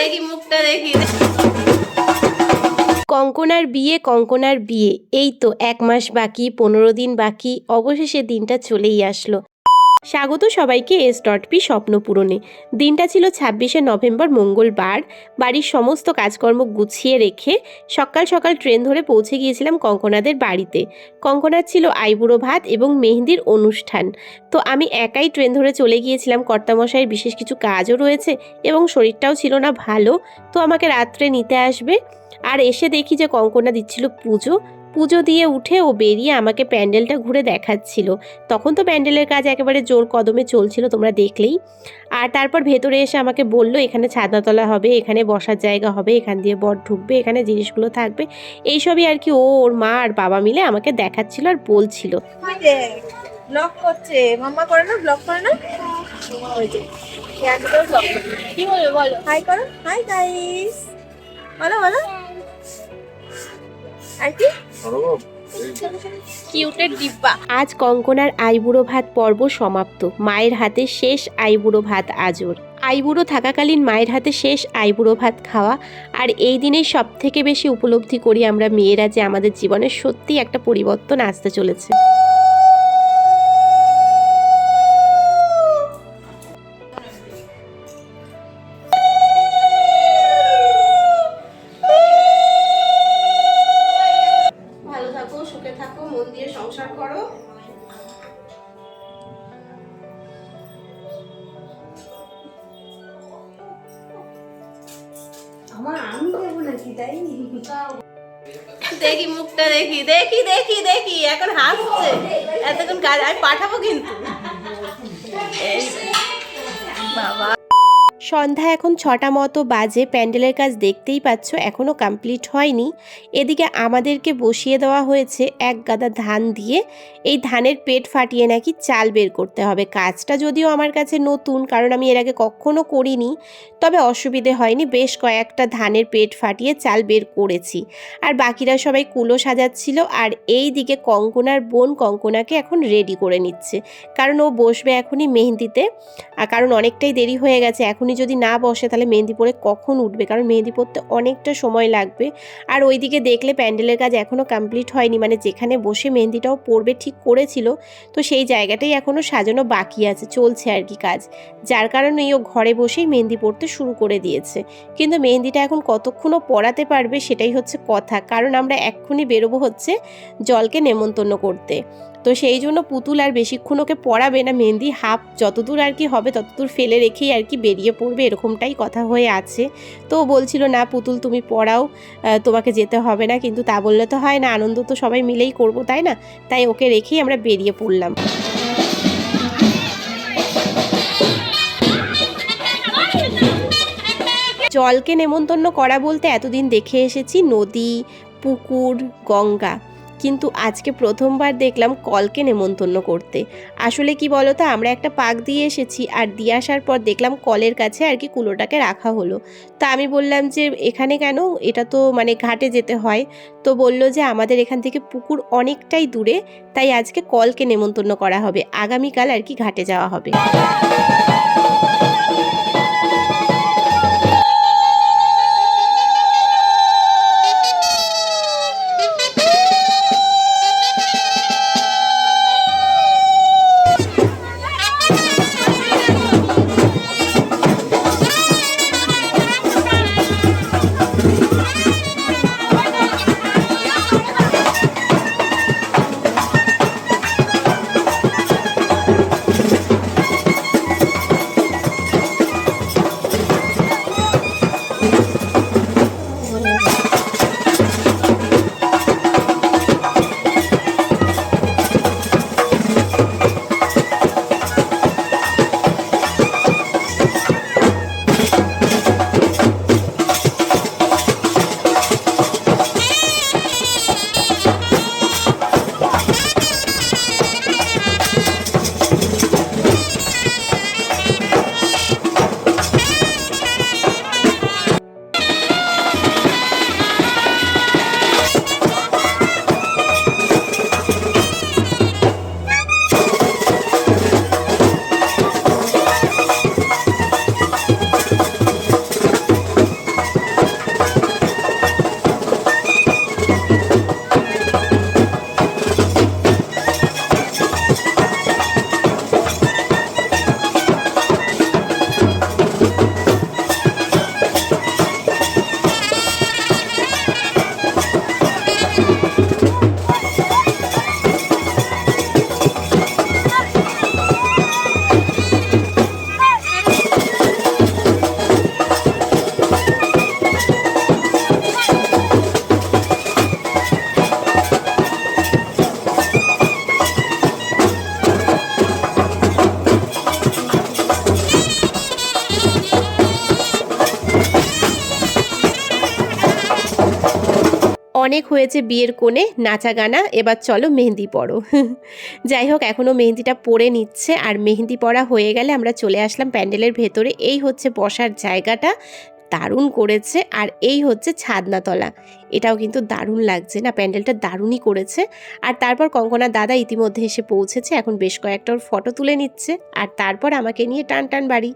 দেখি, মুখটা দেখি। কঙ্কনার বিয়ে কঙ্কনার বিয়ে। এই তো এক মাস বাকি, পনেরো দিন বাকি, অবশেষে দিনটা চলেই আসলো। স্বাগত সবাইকে এস ডট পি স্বপ্ন পূরণে। দিনটা ছিল ছাব্বিশে নভেম্বর, মঙ্গলবার। বাড়ির সমস্ত কাজকর্ম গুছিয়ে রেখে সকাল সকাল ট্রেন ধরে পৌঁছে গিয়েছিলাম কঙ্কনাদের বাড়িতে। কঙ্কনার ছিল আইবুড়ো ভাত এবং মেহেন্দির অনুষ্ঠান। তো আমি একাই ট্রেন ধরে চলে গিয়েছিলাম, কর্তামশাইয়ের বিশেষ কিছু কাজও রয়েছে এবং শরীরটাও ছিল না ভালো। তো আমাকে রাত্রে নিতে আসবে। আর এসে দেখি যে কঙ্কনা দিচ্ছিল পুজো। পুজো দিয়ে উঠে ও বেরিয়ে আমাকে প্যান্ডেলটা ঘুরে দেখাচ্ছিল। তখন তো প্যান্ডেলের কাজ একেবারে জোর কদমে চলছিল তোমরা দেখলেই। আর তারপর ভেতরে এসে আমাকে বলল এখানে ছাদনাতলা হবে এখানে বসার জায়গা হবে এখান দিয়ে বট ঢুকবে এখানে জিনিসগুলো থাকবে। এইসবই আর কি ও ওর মা আর বাবা মিলে আমাকে দেখাচ্ছিল আর বলছিল। ব্লগ করছে। মাম্মা করে না? ব্লগ করে না? কি বলবে বলো। হাই করো। হাই গাইস বলো বলো। কিউটের ডিব্বা আজ কঙ্কনার আইবুড়ো ভাত পর্ব সমাপ্ত। মায়ের হাতে শেষ আইবুড়ো ভাত আজর। আইবুড়ো থাকাকালীন মায়ের হাতে শেষ আইবুড়ো ভাত খাওয়া আর এই দিনেই সব থেকে বেশি উপলব্ধি করি আমরা মেয়েরা যে আমাদের জীবনে সত্যি একটা পরিবর্তন আসতে চলেছে। সংসার করো। দেখি মুখটা দেখি দেখি দেখি দেখি এখন হাসছে। এতক্ষণ কাজ আমি পাঠাবো কিন্তু। বাবা। সন্ধ্যা এখন ছটা মতো বাজে, প্যান্ডেলের কাজ দেখতেই পাচ্ছ এখনও কমপ্লিট হয়নি। এদিকে আমাদেরকে বসিয়ে দেওয়া হয়েছে এক গাদা ধান দিয়ে। এই ধানের পেট ফাটিয়ে নাকি চাল বের করতে হবে। কাজটা যদিও আমার কাছে নতুন, কারণ আমি এর আগে কখনো করিনি, তবে অসুবিধে হয়নি। বেশ কয়েকটা ধানের পেট ফাটিয়ে চাল বের করেছি। আর বাকিরা সবাই কুলো সাজাচ্ছিল, আর এই দিকে কঙ্কনার বোন কঙ্কনাকে এখন রেডি করে নিচ্ছে। কারণ ও বসবে এখনই মেহেন্দিতে, আর কারণ অনেকটাই দেরি হয়ে গেছে, এখনই যদি না বসে তাহলে মেহেন্দি পরে কখন উঠবে? কারণ মেহেন্দি পরতে অনেকটা সময় লাগবে। আর ওইদিকে দেখলে প্যান্ডেলের কাজ এখনও কমপ্লিট হয়নি। মানে যেখানে বসে মেহেন্দিটাও পড়বে ঠিক করেছিল। তো সেই জায়গাটাই এখনও সাজানো বাকি আছে, চলছে আর কি কাজ। যার কারণে ও ঘরে বসেই মেহেন্দি পড়তে শুরু করে দিয়েছে। কিন্তু মেহেন্দিটা এখন কতক্ষণও পড়াতে পারবে সেটাই হচ্ছে কথা। কারণ আমরা এক্ষুনি বেরোবো হচ্ছে জলকে নেমন্তন্ন করতে। তো সেই জন্য পুতুল আর বেশিক্ষণ ওকে পড়াবে না, মেহেন্দি হাফ যতদূর আর কি হবে ততদূর ফেলে রেখেই আর কি বেরিয়ে পড়বে, এরকমটাই কথা হয়ে আছে। তো বলছিল, না পুতুল তুমি পড়াও তোমাকে যেতে হবে না। কিন্তু তা বললে তো হয় না, আনন্দ তো সবাই মিলেই করব, তাই না? তাই ওকে রেখেই আমরা বেরিয়ে পড়লাম। জলকে নেমন্তন্ন করা বলতে এতদিন দেখে এসেছি নদী, পুকুর, গঙ্গা। কিন্তু আজকে প্রথমবার দেখলাম কলকে নেমন্তন্ন করতে। আসলে কি বলতো, আমরা একটা পাক দিয়ে এসেছি আর দিয়ে আসার পর দেখলাম কলের কাছে আর কি কুলোটাকে রাখা হলো। তা আমি বললাম যে, এখানে কেন? এটা তো মানে ঘাটে যেতে হয়। তো বলল যে, আমাদের এখান থেকে পুকুর অনেকটাই দূরে, তাই আজকে কলকে নেমন্তন্ন করা হবে। আগামীকাল আর কি ঘাটে যাওয়া হবে। অনেক হয়েছে বিয়ের কোণে, নাচা গানা, এবার চলো মেহেন্দি পড়ো। যাই হোক এখনও মেহেন্দিটা পরে নিচ্ছে, আর মেহেন্দি পড়া হয়ে গেলে আমরা চলে আসলাম প্যান্ডেলের ভেতরে। এই হচ্ছে বসার জায়গাটা, দারুণ করেছে, আর এই হচ্ছে ছাদনাতলা। এটাও কিন্তু দারুণ লাগছে না, প্যান্ডেলটা দারুণই করেছে। আর তারপর কঙ্কনা দাদা ইতিমধ্যে এসে পৌঁছেছে, এখন বেশ কয়েকটা ওর ফটো তুলে নিচ্ছে, আর তারপর আমাকে নিয়ে টান টান বাড়ি।